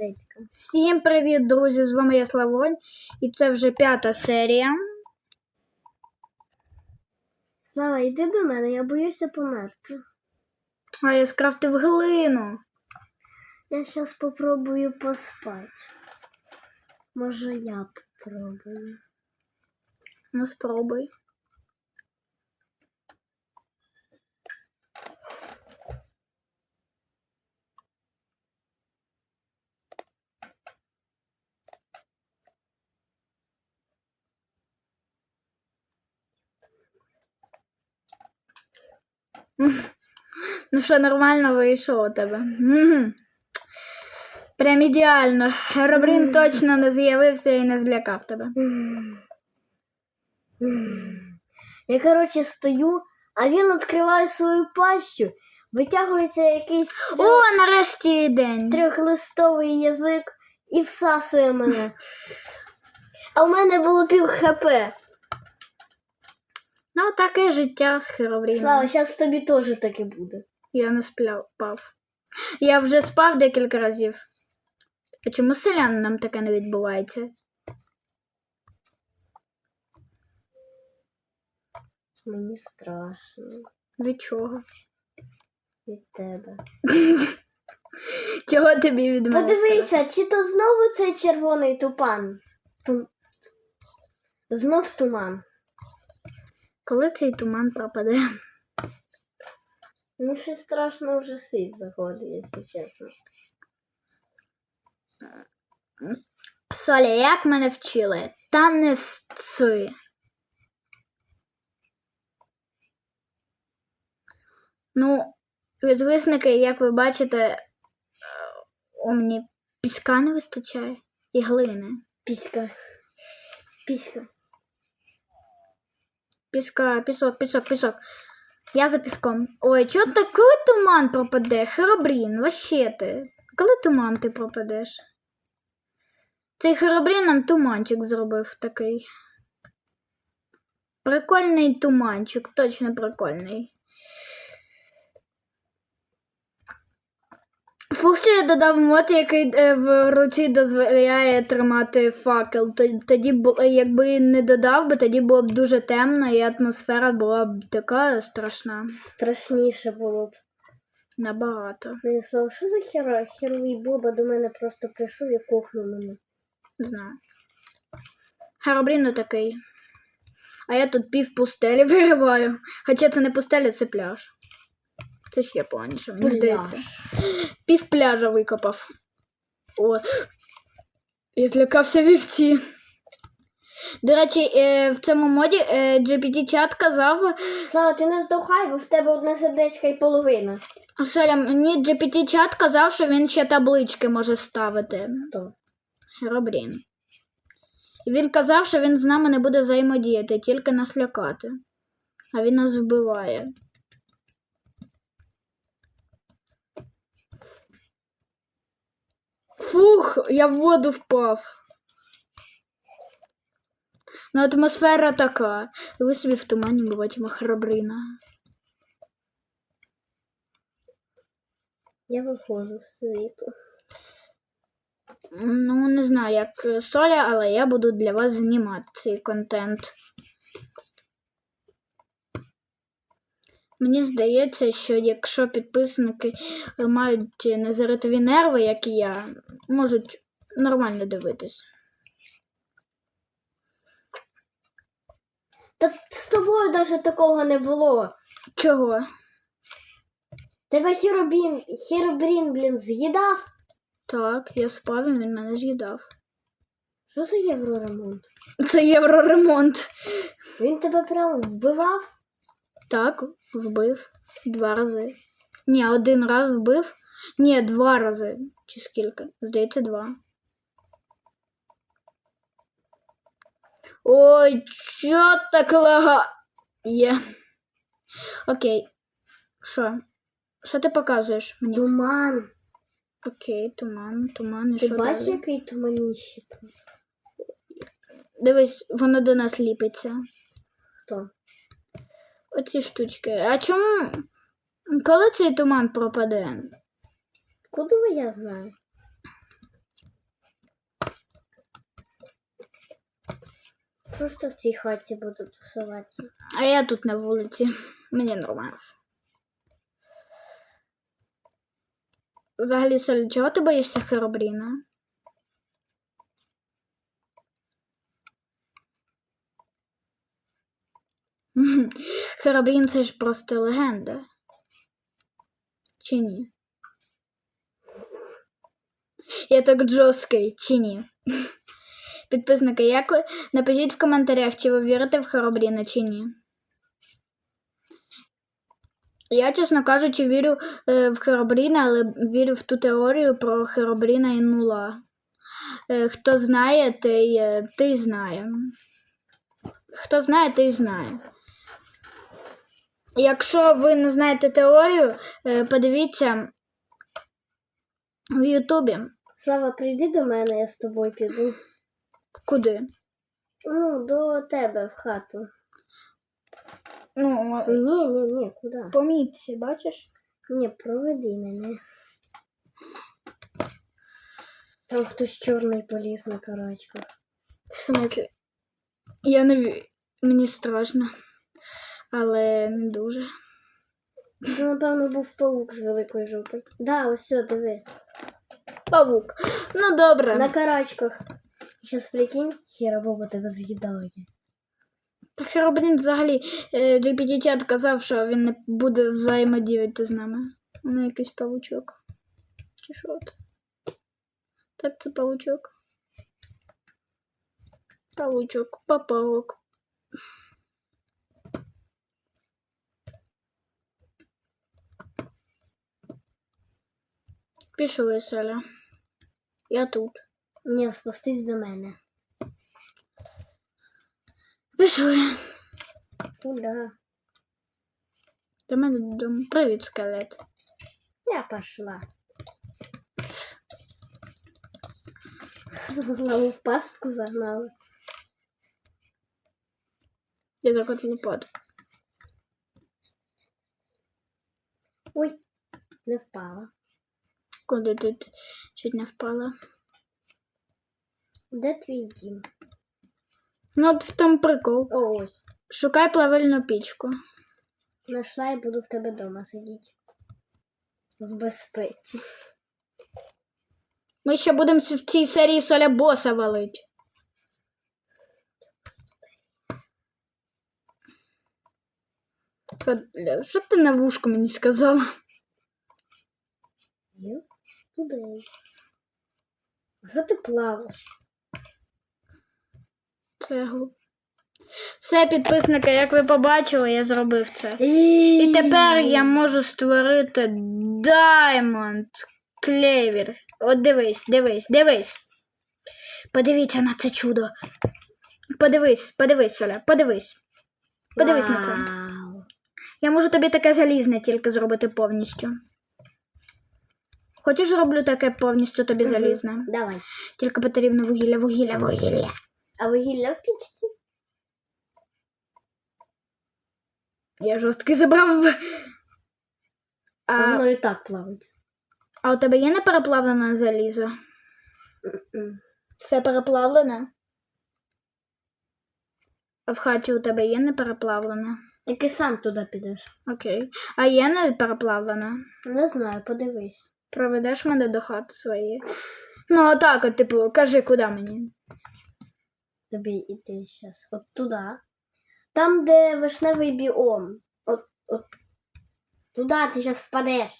сердечком. Всім привіт, друзі! З вами я Славонь, і це вже п'ята серія. Слава, йди до мене, я боюся померти. А я скрафтив глину. Я зараз попробую поспати. Може, я попробую. Ну, спробуй. Ну що, нормально вийшло у тебе. Прям ідеально. Робрін точно не з'явився і не злякав тебе. Я, коротше, стою, а він відкриває свою пащу, витягується якийсь О, нарешті день. трьохлистовий язик і всасує мене. А в мене було пів хп. Ну, таке життя з Херобріном. Слава, зараз тобі теж таке буде. Я не спляв, пав. Я вже спав декілька разів. А чому з селянам таке не відбувається? Мені страшно Від чого? від тебе. Чого тобі від мене? Подивися, чи то знову цей червоний тупан. Тум... Знов туман. Коли цей туман пропаде? Ну, щось страшно вже світ заходить, якщо чесно. Соля, як мене вчили? Та не сци. Ну, відвисники, як ви бачите, е, у мені піска не вистачає і глини. Піська. Піська. Піска, пісок, пісок, пісок. Я за піском. Ой, чого так, коли туман пропаде? Херобрін, вообще ти. Коли туман ти пропадеш? Цей Херобрін нам туманчик зробив такий. Прикольний туманчик, точно прикольний. Що я додав мод, який е, в руці дозволяє тримати факел. Тоді, якби не додав би, тоді було б дуже темно, і атмосфера була б така страшна. Страшніше було б. Набагато. Мені слово, що за хер... херовий Боба до мене просто прийшов і кохнув мене. Не знаю. Херобрін такий. А я тут пів пустелі вириваю. Хоча це не пустеля, це пляж. Це ще планіше, мені Пляж. здається. Пів пляжа викопав. О. І злякався вівці. До речі, е, в цьому моді е, GPT-чат казав, Слава, ти не здохай, бо в тебе одне сердечко і половина. Соля, мені GPT-чат казав, що він ще таблички може ставити. Хто? Херобрін. І він казав, що він з нами не буде взаємодіяти, тільки нас лякати. А він нас вбиває. Фух, я в воду впав. Ну, атмосфера така. Ви собі в тумані буватиме храбрина. Я виходжу з світу. Ну, не знаю, як Соля, але я буду для вас знімати цей контент. Мені здається, що якщо підписники мають незаритові нерви, як і я, можуть нормально дивитись. Та з тобою навіть такого не було. Чого? Тебе херобін, херобрін, блін, з'їдав? Так, я спав і він мене з'їдав. Що за євроремонт? Це євроремонт. Він тебе прям вбивав? Так, вбив два рази. Ні, один раз вбив. Ні, два рази. Чи скільки? Здається, два. Ой, чо так лага? Є. Окей. Що? Що ти показуєш мені? Туман. Окей, туман, туман і Ти що бачиш, який туманіще? Дивись, воно до нас ліпиться. Хто? оці штучки. А чому коли цей туман пропаде? Куди я знаю? Просто в цій хаті буду тусуватися. А я тут на вулиці. Мені нормально. Взагалі, соль, чого ти боїшся Херобріна? Херобрін це ж просто легенда. Чи ні? Я так жорсткий, чи ні? Підписники, як ви напишіть в коментарях, чи ви вірите в Херобріна, чи ні. Я, чесно кажучи, вірю е, в Херобріна, але вірю в ту теорію про Херобріна і нула. Е, хто знає, той, е, той знає. Хто знає, той знає. Якщо ви не знаєте теорію, е, подивіться в Ютубі. Слава, прийди до мене, я з тобою піду. Куди? Ну, до тебе в хату. Ну, Ні, ні, ні, куди? по мітці, бачиш? Ні, проведи мене. Там хтось чорний поліз на карачках. В смислі? Я не ві- мені страшно. Але не дуже. Це, напевно, був паук з великою жопою. Да, ось все, диви. Павук. Ну добре. На карачках. Щас прикинь, хіра тебе з'їдає. Та Херобрін взагалі е, GPT казав, що він не буде взаємодіяти з нами. Воно якийсь павучок. Чи що це? Так, це павучок. Павучок, папавок. Пішли, Соля. Я тут. Ні, спустись до мене. Пішли. Куда? До мене додому. Привіт, скелет. Я пошла. Знову в пастку загнали. Я так от лопат. Ой, не впала. Куди тут чуть не впала. Де твій дім? Ну, от в тому прикол. О, ось. Шукай плавильну пічку. Нашла і буду в тебе дома сидіти. В безпеці. Ми ще будемо в цій серії соля боса валить. Що ти на вушку мені сказала? Є? Туди. Що ти плаваєш? Цеглу. Все, підписники, як ви побачили, я зробив це. І тепер я можу створити Diamond Клевер. От дивись, дивись, дивись. Подивіться на це чудо. Подивись, подивись, Соля, подивись. Подивись на це. Я можу тобі таке залізне тільки зробити повністю. Хочеш зроблю таке повністю тобі Мгм. залізне? Давай. Тільки потрібно вугілля, вугілля, вугілля. А вугілля в пічці? Я жорсткий забрав. А воно і так плавить. а у тебе є непереплавлене залізо? М-м. Все переплавлене? А в хаті у тебе є непереплавлене? Тільки сам туди підеш. Окей. А є непереплавлене? Не знаю, подивись. Проведеш мене до хати своєї. Ну, отак, от, типу, кажи, куди мені. Тобі йти зараз. От туди. Там, де вишневий біом. От, от. Туди ти зараз впадеш.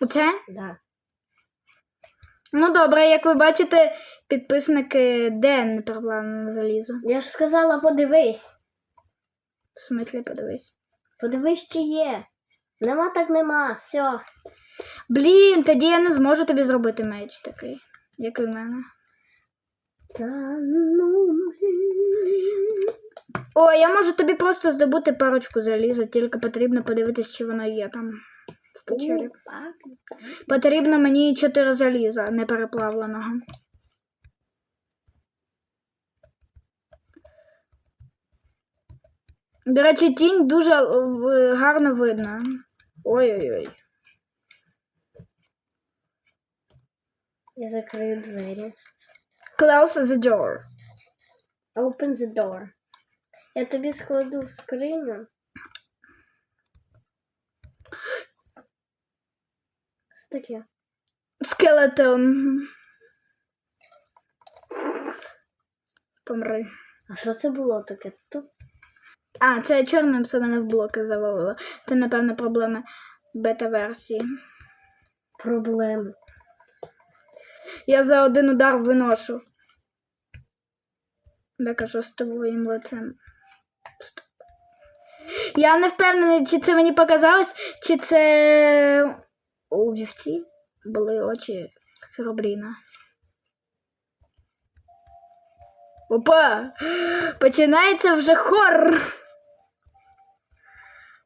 Оце? Да. Ну добре, як ви бачите, підписники де непереплавлене залізо. Я ж сказала, подивись. В смислі, подивись. Подивись, чи є. Нема так нема. Все. Блін, тоді я не зможу тобі зробити меч такий, як і в мене. Та ну. О, я можу тобі просто здобути парочку заліза, тільки потрібно подивитись, чи воно є там в печері. Потрібно мені чотири заліза непереплавленого. До речі, тінь дуже е, гарно видно. Ой-ой-ой. Я закрию двері. Close the door. Open the door. Я тобі складу в скриню. Що таке? Скелетон. Помри. А що це було таке? Тут А, це чорним це мене в блоки завалило. Це, напевно, проблеми бета-версії. проблеми. Я за один удар виношу. Бека, що з твоїм лицем? Я не впевнений, чи це мені показалось, чи це у вівці були очі Херобріна. Опа! Починається вже хор.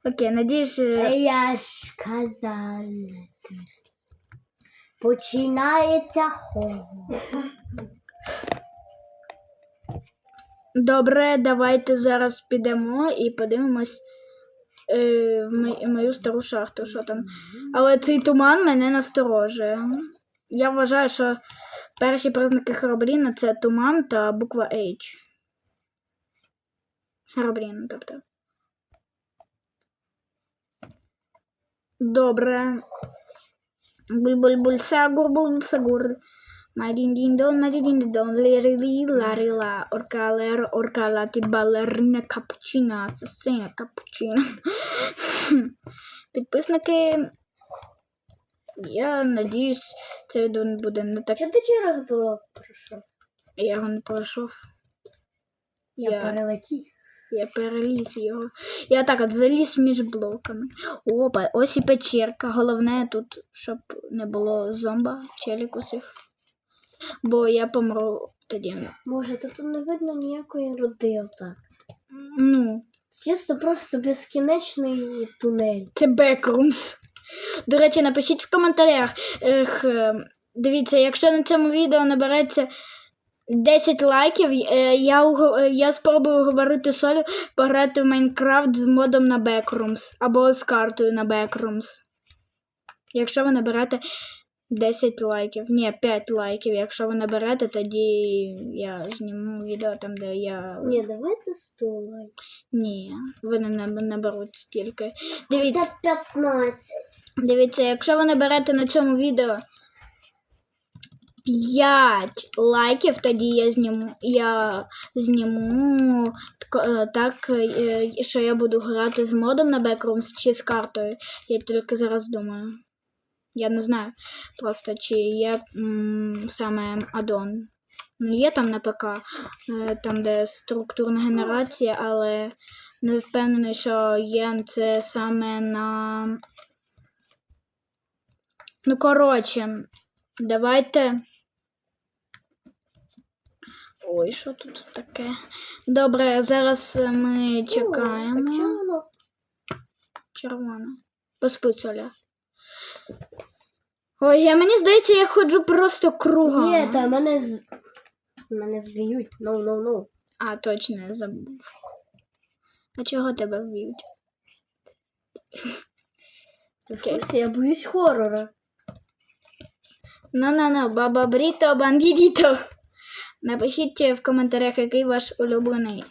Окей, надіюсь, що... Я ж казала. Починається хор. Добре, давайте зараз підемо і подивимось е, в мо- мою стару шахту, що там. Але цей туман мене насторожує. Я вважаю, що перші признаки Херобріна це туман та буква H. Херобрін, тобто. Добре. Буль-буль-буль, сагур, буль сагур. Мадін-дін-дон, мадін-дін-дон, лірі-лі, ларі-ла, оркалер, оркала, ти балерина, капучина, асасина, капучина. Підписники, я надіюсь, це відео не буде не так. Чого ти через блок пройшов? Я його не пройшов. Я, Я- перелетів. Я переліз його. Я так от заліз між блоками. Опа, ось і печерка. Головне тут, щоб не було зомба, челікусів. Бо я помру тоді. Може, тут не видно ніякої руди отак. Ну, Чисто просто безкінечний тунель. це бекрумс. До речі, напишіть в коментарях. Ех, е, дивіться, якщо на цьому відео набереться 10 лайків, е, я, е, я спробую говорити Солю пограти в Майнкрафт з модом на Backrooms або з картою на Backrooms. Якщо ви наберете 10 лайків. Ні, 5 лайків. Якщо ви наберете, тоді я зніму відео там, де я. Ні, давайте 100 лайків. Ні, ви не наб- наберуть стільки. Дивіться. Це 15. Дивіться, якщо ви наберете на цьому відео 5 лайків, тоді я зніму, я зніму так, е, так, е, що я буду грати з модом на Backrooms чи з картою. Я тільки зараз думаю. Я не знаю просто, чи є м, саме аддон. Ну, є там на ПК, е, там, де структурна генерація, але не впевнений, що є це саме на Ну, коротше, давайте. Ой, що тут таке? Добре, зараз е, ми чекаємо. чого воно? Червоне. Поспи, Соля. Ой, я, мені здається, я ходжу просто кругом. Ні, та мене з... Мене вб'ють. Ну, ну, ну. А, точно, я забув. А чого тебе вб'ють? Окей. Я боюсь хорора. Ну-ну-ну, баба Бріто, бандідіто. Напишіть в коментарях, який ваш улюблений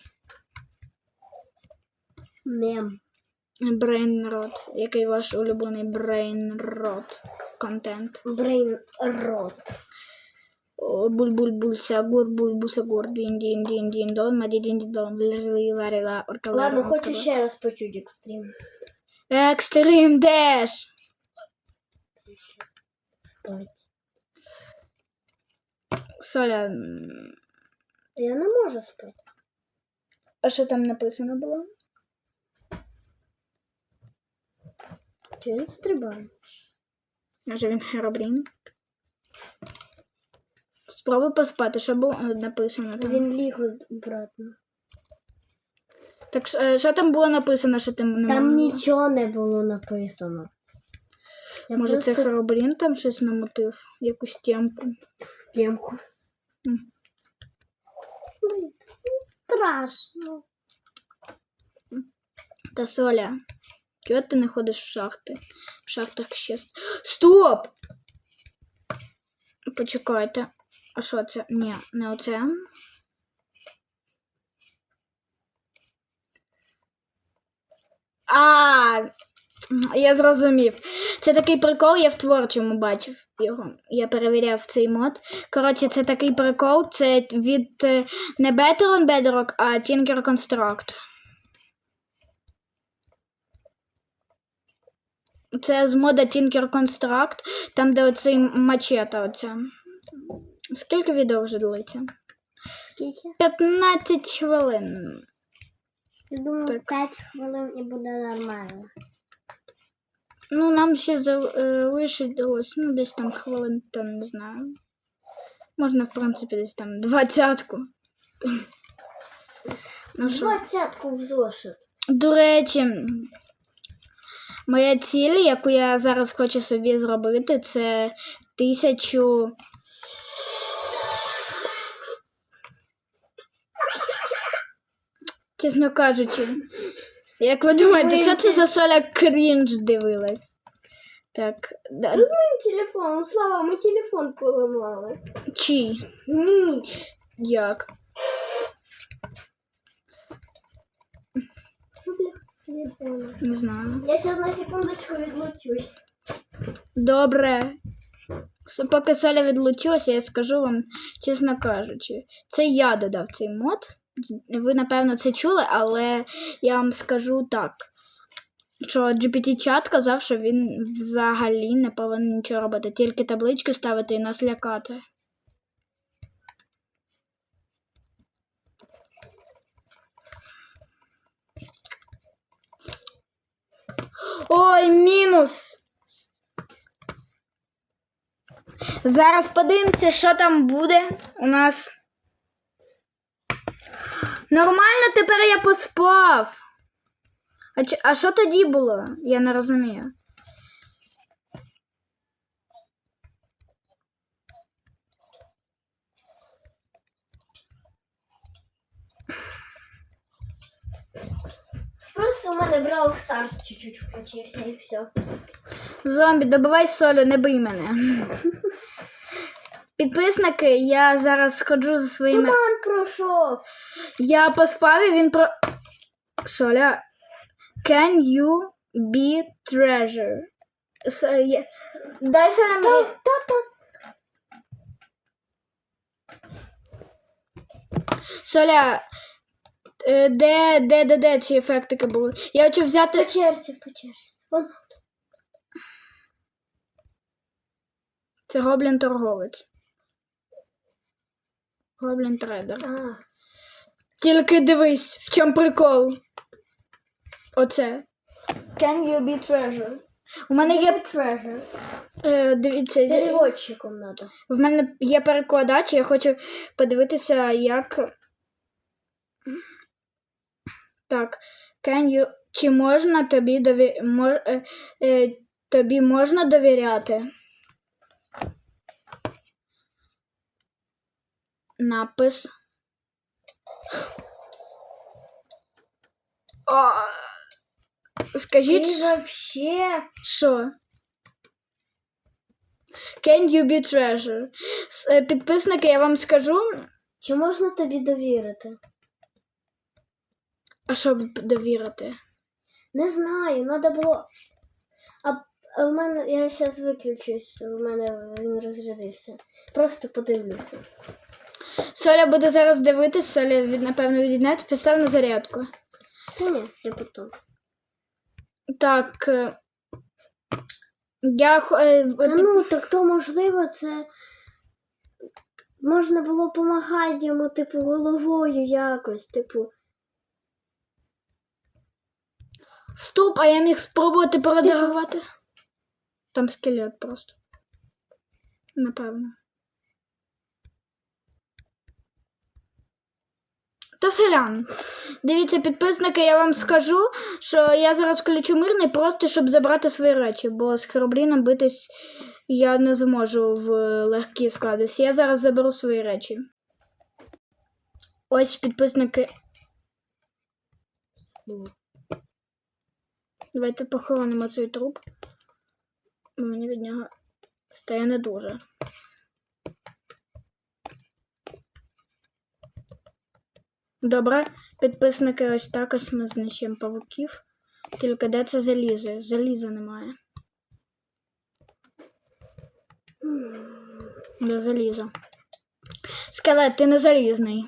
Мем. брейнрот. Який ваш улюблений брейнрот контент. Брейн рот. Буль-буль-буль, сагур, буль-бу-сагур, дін-дін-дін-дін-дон, маді-дін-дін-дон, лі-лі-лі-лі-ла, оркала. Ладно, хочу ще раз почути екстрім. Екстрим деш! Спать. Соля, Я не можу спати. а що там написано було? Чи він стрибає? Може він херобрін? Спробуй поспати, що було е, написано там. Він ліг обратно. Так е, що там було написано, що ти не Там нічого не було написано. Я Може, це просто Херобрін там щось намотив, якусь темку темку. Блин, страшно. Та Соля, чего ты находишь в шахты? В шахтах сейчас. Стоп! Почекайте. А що это? Ні, не оце. А, я зрозумів. Це такий прикол, я в творчому бачив його. Я перевіряв цей мод. Коротше, це такий прикол, це від е, не Better on Bedrock, а Tinker Construct. Це з мода Tinker Construct, там, де оцей мачета оця. Скільки відео вже длиться? Скільки? 15 хвилин. Я думаю, Так. 5 хвилин і буде нормально. Ну, нам ще залишилось, ну, десь там хвилин, там, не знаю. Можна, в принципі, десь там двадцятку. Ну. Двадцятку в зошит. До речі, моя ціль, яку я зараз хочу собі зробити, це тисячу. Чесно кажучи, як ви думаєте, що це за соля крінж дивилась? Так, да, Телефон, Слава, ми телефон поламали. чий? Мій. Як? Що бля з? Не знаю. Я зараз на секундочку відлучусь. Добре. С- Поки Соля відлучилася, я скажу вам, чесно кажучи, це я додав цей мод. Ви, напевно, це чули, але я вам скажу так. Що GPT-чат казав, що він взагалі не повинен нічого робити, тільки таблички ставити і нас лякати. Ой, мінус! Зараз подивимося, що там буде у нас. Нормально, тепер я поспав. А, чи- а що тоді було? Я не розумію. Просто у мене Brawl Stars чуть-чуть включився і все. Зомбі, добивай солю, не бий мене. Підписники, я зараз сходжу за своїми. Туман пройшов. Я поспав і він про. Соля. Can you be treasure? С- я- Дай Соля мені. Соля. е, Де, де, де, де ці ефектики були? Я хочу По взяти. черзі, по черзі. Вон. Це гоблін торговець. Гоблін трейдер. А, Тільки дивись, в чому прикол. Оце. Can you be treasure? У мене є. treasure. Е, дивіться, Переводчиком надо. в мене є перекладач, я хочу подивитися, як. Так. Can you... Чи можна тобі дові... Мож... е, е, тобі можна довіряти? Напис. О, скажіть, Ти вообще... що? Can you be treasure? С- е, Підписники, я вам скажу, Чи можна тобі довірити? а щоб довірити. Не знаю, треба було. А, а в мене я зараз виключусь, у мене він розрядився. Просто подивлюся. Соля буде зараз дивитись, Соля, від, напевно, відійде, постав на зарядку. Та ні, я потім. Так. е, Я е, Та ну, так то можливо, це можна було допомагати йому, типу, головою якось, типу. Стоп, а я міг спробувати передарувати. Там скелет просто. Напевно. Та селян. Дивіться, підписники, я вам скажу, що я зараз включу мирний просто, щоб забрати свої речі, бо з Херобліном битись я не зможу в легкій складності. Я зараз заберу свої речі. Ось підписники. Давайте похоронимо цей труп. Мені від нього стає не дуже. Добре, підписники, ось так ось ми знищуємо павуків. Тільки де це залізо? Заліза немає. Де залізо? Скелет, ти не залізний.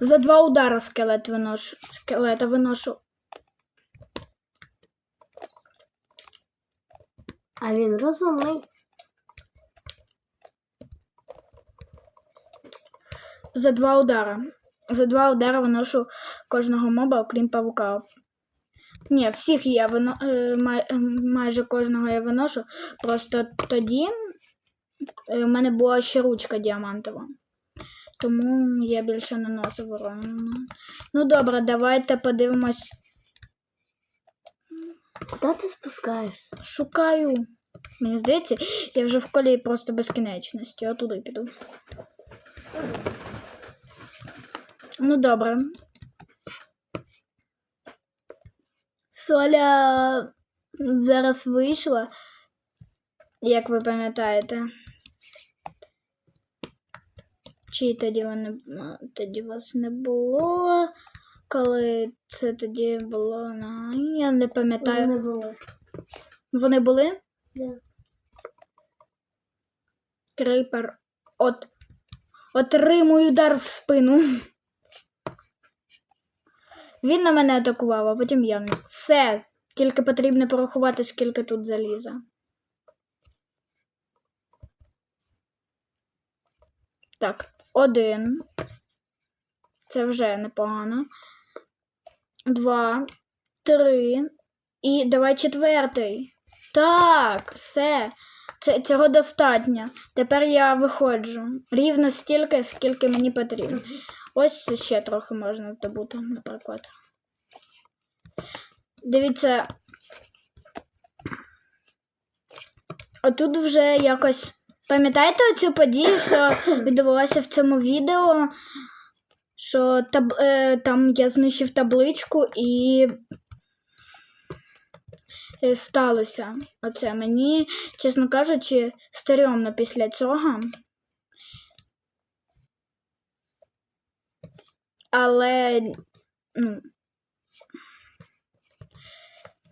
За два удара скелет виношу. Скелета виношу. А він розумний. За два удара. За два удара виношу кожного моба, окрім павука. Ні, всіх я вино... е, май... е, майже кожного я виношу. Просто тоді е, в мене була ще ручка діамантова. Тому я більше не носив урону. Ну добре, давайте подивимось. Куди ти спускаєшся? Шукаю. Мені здається, я вже в колії просто безкінечності. Отуди піду. Ну добре. Соля зараз вийшла, як ви пам'ятаєте. Чи тоді вони тоді вас не було? Коли це тоді було на. Я не пам'ятаю. Не було. Вони були? Да. Крипер. От. Отримую удар в спину. Він на мене атакував, а потім я. Все. Тільки потрібно порахувати, скільки тут заліза. Так, один. Це вже непогано. Два, три. І давай четвертий. Так, все. Це, цього достатньо. Тепер я виходжу. Рівно стільки, скільки мені потрібно. Ось ще трохи можна здобути, наприклад. Дивіться. Отут вже якось. Пам'ятаєте оцю подію, що відбулося в цьому відео? Що таб... е, там я знищив табличку і е, сталося оце. Мені, чесно кажучи, стрьомно після цього. Але ну,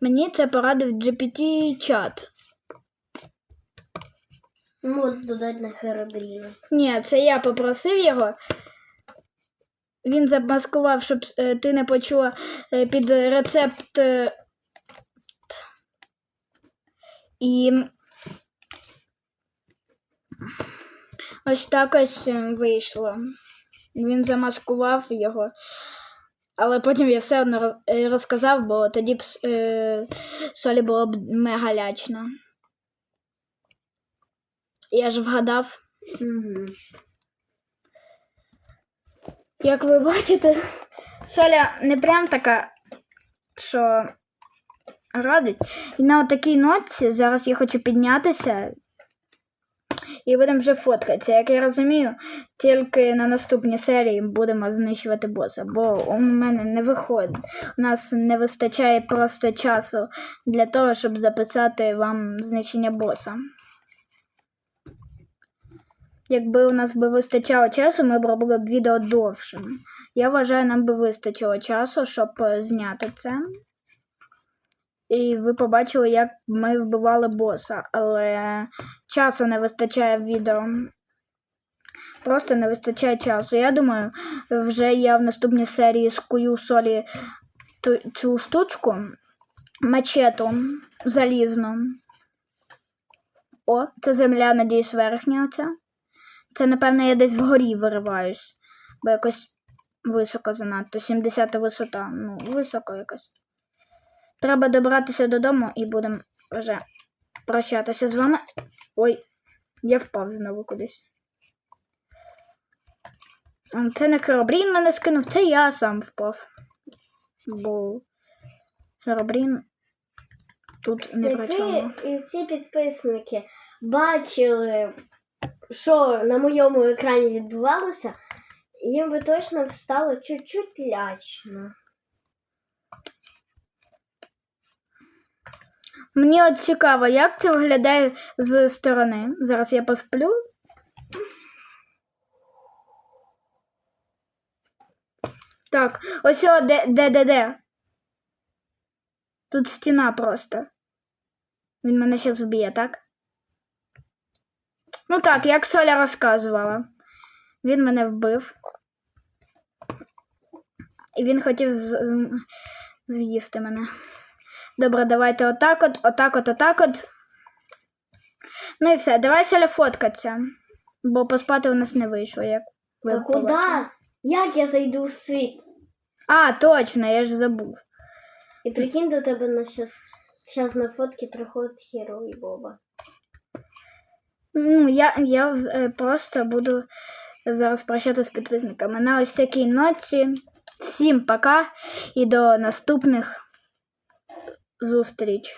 мені це порадив GPT-чат. Ну, от додати на Херобріна. Ні, це я попросив його. Він замаскував, щоб е, ти не почула е, під рецепт. е, І ось так ось вийшло. Він замаскував його. Але потім я все одно е, розказав, бо тоді б е, солі було б мега лячно. Я ж вгадав. Угу. Як ви бачите, соля не прям така, що радить. І на такій нотці зараз я хочу піднятися і будемо вже фоткатися. Як я розумію, тільки на наступній серії будемо знищувати боса, бо у мене не виходить. У нас не вистачає просто часу для того, щоб записати вам знищення боса. Якби у нас би вистачало часу, ми б робили б відео довшим. Я вважаю, нам би вистачило часу, щоб зняти це. І ви побачили, як ми вбивали боса, але часу не вистачає в відео. Просто не вистачає часу. Я думаю, вже я в наступній серії скую солі цю штучку, мачету залізну. О, це земля, надіюсь, верхня оця. Це, напевно, я десь вгорі вириваюсь, бо якось високо занадто. 70 висота. Ну, високо якось. Треба добратися додому і будемо вже прощатися з вами. Ой, я впав знову кудись. Це не Херобрін мене скинув, це я сам впав. Бо Херобрін тут не при чому. І ці підписники бачили, що на моєму екрані відбувалося, їм би точно стало чуть-чуть лячно. Мені от цікаво, як це виглядає з сторони. Зараз я посплю. Так, ось о, де, де, де, де. Тут стіна просто. Він мене зараз вб'є, так? Ну так, як Соля розказувала. Він мене вбив. І він хотів з'їсти мене. Добре, давайте отак от, отак от, отак от. Ну і все, давай Соля фоткатися. Бо поспати у нас не вийшло, як ви Та куди? Як я зайду в світ? А, точно, я ж забув. І прикинь, до тебе на щас, щас на фотки приходить Хіро і Боба. Ну, я, я е, просто буду зараз прощатися з підписниками. На ось такій ноці. Всім пока і до наступних зустріч.